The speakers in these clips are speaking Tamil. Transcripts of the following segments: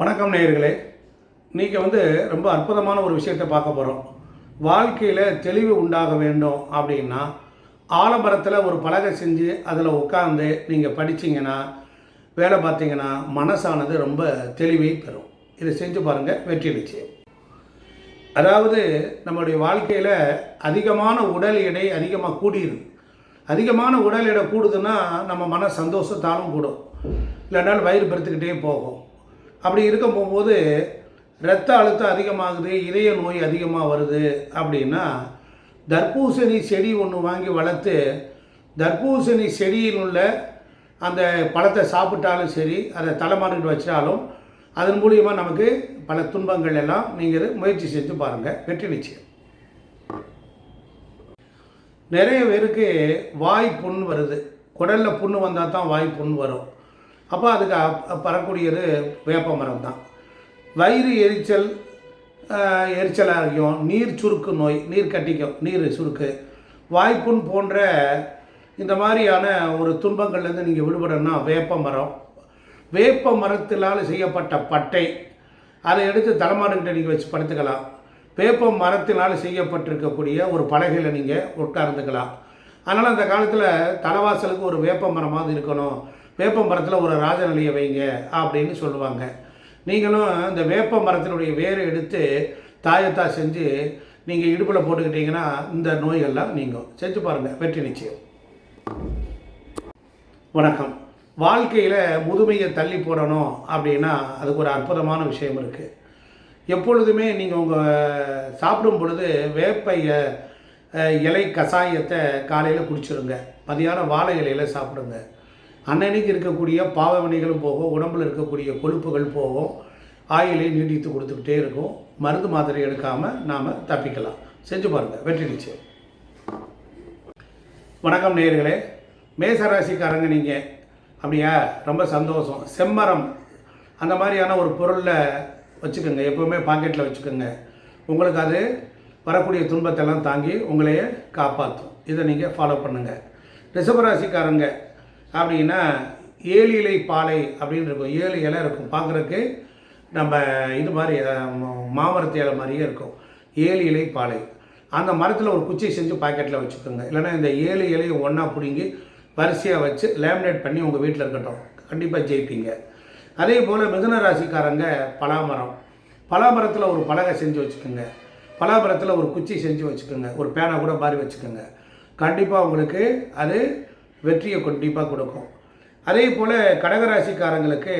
வணக்கம் நேயர்களே. நீங்கள் வந்து ரொம்ப அற்புதமான ஒரு விஷயத்தை பார்க்க போகிறோம் வாழ்க்கையில் தெளிவு உண்டாக வேண்டும் அப்படின்னா ஆலமரத்தில் ஒரு பலகை செஞ்சு அதில் உட்காந்து நீங்கள் படிச்சீங்கன்னா வேலை பார்த்தீங்கன்னா மனசானது ரொம்ப தெளிவை பெறும். இதை செஞ்சு பாருங்கள் வெற்றி நிச்சயம் அதாவது நம்மளுடைய வாழ்க்கையில் அதிகமான உடல் எடை அதிகமாக கூடியிருக்கு அதிகமான உடல் எடை கூடுதுன்னா நம்ம மன சந்தோஷத்தாலும் கூடும். இல்லைனாலும் வயிறு பெருத்துக்கிட்டே போகும். அப்படி இருக்க போகும்போது இரத்த அழுத்தம் அதிகமாகுது இதய நோய் அதிகமாக வருது அப்படின்னா தர்பூசணி செடி ஒன்று வாங்கி வளர்த்து தர்பூசணி செடியில் உள்ள அந்த பழத்தை சாப்பிட்டாலும் சரி அதை தலைமாறிட்டு வச்சாலும் அதன் மூலியமாக நமக்கு பல துன்பங்கள் எல்லாம் நீங்கள் முயற்சி செஞ்சு பாருங்கள் வெற்றி நிச்சயம். நிறைய பேருக்கு வாய் புண் வருது. குடலில் புண்ணு வந்தால் தான் வாய் புண் வரும். அப்போ அதுக்கு பரக்கூடியது வேப்ப மரம் தான் வயிறு எரிச்சல் ஆஹ், எரிச்சலாக இருக்கும். நீர் சுருக்கு நோய் நீர் கட்டிக்கும் நீர் சுருக்கு. வாய்ப்புண் போன்ற இந்த மாதிரியான ஒரு துன்பங்கள்லேருந்து நீங்கள் விடுபடணும்னா வேப்ப மரம். வேப்ப மரத்தினால் செய்யப்பட்ட பட்டை அதை எடுத்து தலைமாடுகிட்ட நீங்கள் வச்சு படுத்துக்கலாம். வேப்ப மரத்தினால் செய்யப்பட்டிருக்கக்கூடிய ஒரு பலகையில் நீங்கள் உட்கார்ந்துக்கலாம். அதனால் அந்த காலத்தில் தலைவாசலுக்கு ஒரு வேப்ப மரமாவது இருக்கணும். வேப்ப மரத்தில் ஒரு ராஜநிலையை வைங்க அப்படின்னு சொல்லுவாங்க. நீங்களும் இந்த வேப்ப மரத்தினுடைய வேரை எடுத்து தாயத்தா செஞ்சு நீங்கள் இடுப்பில் போட்டுக்கிட்டீங்கன்னா இந்த நோய்கள்லாம் நீங்கள் செஞ்சு பாருங்கள் வெற்றி நிச்சயம். வணக்கம். வாழ்க்கையில் முதுமையை தள்ளி போடணும் அப்படின்னா அதுக்கு ஒரு அற்புதமான விஷயம் இருக்குது எப்பொழுதுமே நீங்கள் உங்கள் சாப்பிடும் பொழுது வேப்ப இலை கஷாயத்தை காலையில் குடிச்சிருங்க. மதியானம் வாழை இலையில் சாப்பிடுங்க. அன்னன்னைக்கு இருக்கக்கூடிய பாவவினைகளும் போகும் உடம்பில் இருக்கக்கூடிய கொழுப்புகள் போகும் ஆயிலை நீட்டித்து கொடுத்துக்கிட்டே இருக்கும். மருந்து மாத்திரை எடுக்காமல் நாம் தப்பிக்கலாம். செஞ்சு பாருங்கள் வெற்றி நிச்சயம். வணக்கம் நேயர்களே. மேசராசிக்காரங்க நீங்கள் அப்படியா? ரொம்ப சந்தோஷம். செம்மரம். அந்த மாதிரியான ஒரு பொருளில் வச்சுக்கோங்க. எப்போவுமே பாக்கெட்டில் வச்சுக்கோங்க. உங்களுக்கு அது வரக்கூடிய துன்பத்தெல்லாம் தாங்கி உங்களையே காப்பாற்றும். இதை நீங்கள் ஃபாலோ பண்ணுங்கள் ரிஷபராசிக்காரங்க. அப்படின்னா ஏழு இலை பாலை அப்படின்னு இருக்கும் ஏழு இலை இருக்கும். பார்க்குறக்கு நம்ம இது மாதிரி மாமரத்து இலை மாதிரியே இருக்கும். ஏழு இலை பாலை. அந்த மரத்தில் ஒரு குச்சி செஞ்சு பாக்கெட்டில் வச்சுக்கோங்க. இல்லைன்னா இந்த ஏழு இலையை ஒன்றா பிடுங்கி வரிசையாக வச்சு லேமினேட் பண்ணி உங்கள் வீட்டில் இருக்கட்டும். கண்டிப்பாக ஜெயிப்பீங்க. அதே போல் மிதுன ராசிக்காரங்க பலாமரம். பலாமரத்தில் ஒரு பலகை செஞ்சு வச்சுக்கோங்க. பலாமரத்தில் ஒரு குச்சி செஞ்சு வச்சுக்கோங்க. ஒரு பேனை கூட பாரி வச்சுக்கோங்க. கண்டிப்பாக உங்களுக்கு அது வெற்றியை கண்டிப்பாக கொடுக்கும். அதே போல் கடகராசிக்காரங்களுக்கு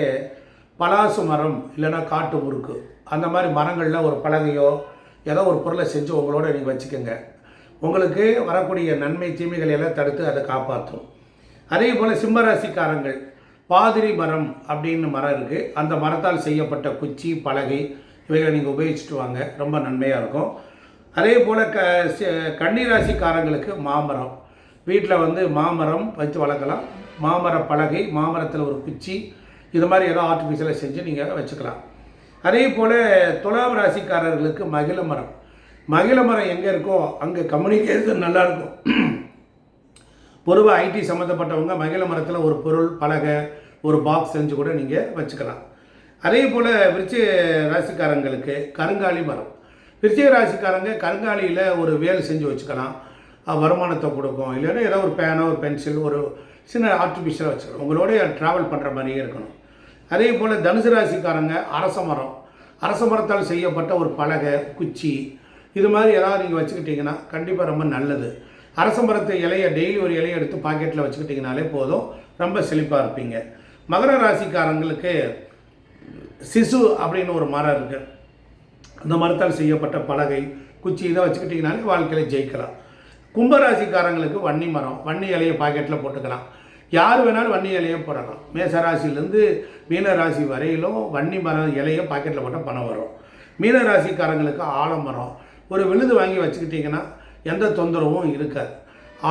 பலாசு மரம் இல்லைன்னா காட்டு முறுக்கு அந்த மாதிரி மரங்களில் ஒரு பலகையோ ஏதோ ஒரு பொருளை செஞ்சு உங்களோட நீங்கள் வச்சுக்கோங்க. உங்களுக்கு வரக்கூடிய நன்மை தீமைகள் எல்லாம் தடுத்து அதை காப்பாற்றும். அதே போல் சிம்மராசிக்காரங்கள் பாதிரி மரம் அப்படின்னு மரம் இருக்குது அந்த மரத்தால் செய்யப்பட்ட குச்சி பலகை இவைகளை நீங்கள் உபயோகிச்சுட்டு வாங்க. ரொம்ப நன்மையாக இருக்கும். அதே போல் க கன்னிராசிக்காரங்களுக்கு மாமரம். வீட்டில் வந்து மாமரம் வைத்து வளர்க்கலாம். மாமர பலகை மாமரத்தில் ஒரு குச்சி இது மாதிரி ஏதோ ஆர்டிஃபிஷியலாக செஞ்சு நீங்கள் வச்சுக்கலாம். அதே போல் துலாம் ராசிக்காரர்களுக்கு மகிழ மரம். மகிழ மரம் எங்கே இருக்கோ அங்கே கம்யூனிகேஷன் நல்லா இருக்கும். பொதுவாக ஐடி சம்மந்தப்பட்டவங்க மகிழ மரத்தில் ஒரு பொருள் பலகை ஒரு பாக்ஸ் செஞ்சு கூட நீங்கள் வச்சுக்கலாம். அதே போல் விருச்சிக ராசிக்காரங்களுக்கு கருங்காலி மரம். விருச்சிக ராசிக்காரங்க கருங்காலியில் ஒரு வேல் செஞ்சு வச்சுக்கலாம். வருமானத்தை கொடுக்கும். இல்லைன்னா ஏதோ ஒரு பேனோ ஒரு பென்சில் ஒரு சின்ன ஆர்டிஃபிஷியலாக வச்சுக்கலாம் உங்களோடய ட்ராவல் பண்ணுற மாதிரியே இருக்கணும். அதே போல் தனுசு ராசிக்காரங்க அரச மரம். அரச மரத்தால் செய்யப்பட்ட ஒரு பலகை குச்சி இது மாதிரி ஏதாவது நீங்கள் வச்சுக்கிட்டிங்கன்னா கண்டிப்பாக ரொம்ப நல்லது. அரச மரத்து இலையை டெய்லி ஒரு இலையை எடுத்து பாக்கெட்டில் வச்சுக்கிட்டிங்கனாலே போதும். ரொம்ப செழிப்பாக இருப்பீங்க. மகர ராசிக்காரங்களுக்கு சிசு அப்படின்னு ஒரு மரம் இருக்குது அந்த மரத்தால் செய்யப்பட்ட பலகை குச்சி இதை வச்சுக்கிட்டிங்கனாலே வாழ்க்கையில் ஜெயிக்கலாம். கும்பராசிக்காரங்களுக்கு வன்னி மரம் வன்னி இலையை பாக்கெட்டில் போட்டுக்கலாம். யார் வேணாலும் வன்னி இலையை போடலாம். மேசராசிலேருந்து மீனராசி வரையிலும் வன்னி மரம் இலையை பாக்கெட்டில் போட்டால் பணம் வரும். மீனராசிக்காரங்களுக்கு ஆலமரம். ஒரு விழுது வாங்கி வச்சுக்கிட்டிங்கன்னா எந்த தொந்தரவும் இருக்காது.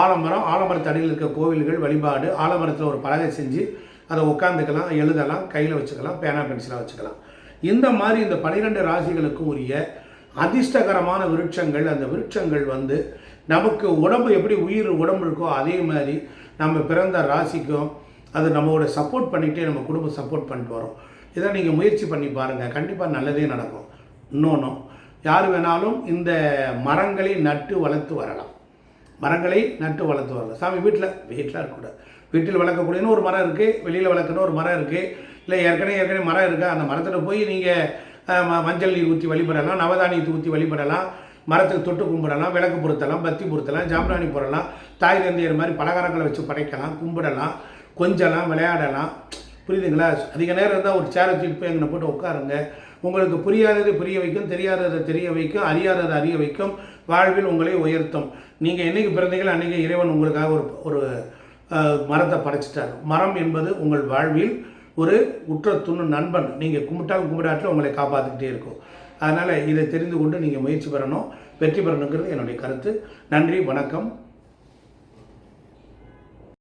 ஆலமரம் ஆலமரத்தடியில் இருக்க கோவில்கள் வழிபாடு ஆலமரத்தில் ஒரு பலகை செஞ்சு அதை உட்காந்துக்கலாம் எழுதலாம் கையில் வச்சுக்கலாம் பேனா பென்சிலாக வச்சுக்கலாம். இந்த மாதிரி இந்த பனிரெண்டு ராசிகளுக்கு உரிய அதிர்ஷ்டகரமான விருட்சங்கள் அந்த விருட்சங்கள் வந்து நமக்கு உடம்பு எப்படி உயிர் உடம்பு இருக்கோ அதே மாதிரி நம்ம பிறந்த ராசிக்கும் அது நம்மளோட சப்போர்ட் பண்ணிகிட்டே நம்ம குடும்பம் சப்போர்ட் பண்ணிட்டு வரோம். இதை நீங்கள் முயற்சி பண்ணி பாருங்கள் கண்டிப்பாக நல்லதே நடக்கும். இன்னொன்றும் யார் வேணாலும் இந்த மரங்களை நட்டு வளர்த்து வரலாம். மரங்களை நட்டு வளர்த்து வரலாம். சாமி வீட்டில் வீட்டில் இருக்கக்கூடாது. வீட்டில் வளர்க்கக்கூடியன்னு ஒரு மரம் இருக்குது வெளியில் வளர்க்கணும் ஒரு மரம் இருக்குது இல்லை ஏற்கனவே ஏற்கனவே மரம் இருக்குது அந்த மரத்தில் போய் நீங்கள் மஞ்சள் நீர் ஊற்றி வழிபடலாம் நவதானியத்தை ஊற்றி வழிபடலாம் மரத்துக்கு தொட்டு கும்பிடலாம் விளக்கு பொருத்தலாம் பத்தி பொருத்தலாம் ஜாம்ராணி போடலாம் தாய் தந்தையர் மாதிரி பலகாரங்களை வச்சு படைக்கலாம் கும்பிடலாம் கொஞ்சலாம் விளையாடலாம். புரியுதுங்களா? அதிக நேரம் இருந்தால் ஒரு சேரை தூக்கி போய் எங்களை போட்டு உட்காருங்க. உங்களுக்கு புரியாததை புரிய வைக்கும் தெரியாததை தெரிய வைக்கும் அறியாததை அறிய வைக்கும். வாழ்வில் உங்களை உயர்த்தும். நீங்கள் என்னைக்கு பிறந்தீங்களோ அன்றைக்கி இறைவன் உங்களுக்காக ஒரு ஒரு மரத்தை படைச்சிட்டார். மரம் என்பது உங்கள் வாழ்வில் ஒரு உற்ற துணு நண்பன் நீங்கள் கும்பிட்டாலும் கும்பிடாட்டில் உங்களை காப்பாற்றிக்கிட்டே இருக்கும். அதனால் இதை தெரிந்து கொண்டு நீங்கள் முயற்சி பெறணும் வெற்றி பெறணுங்கிறது என்னுடைய கருத்து. நன்றி வணக்கம்.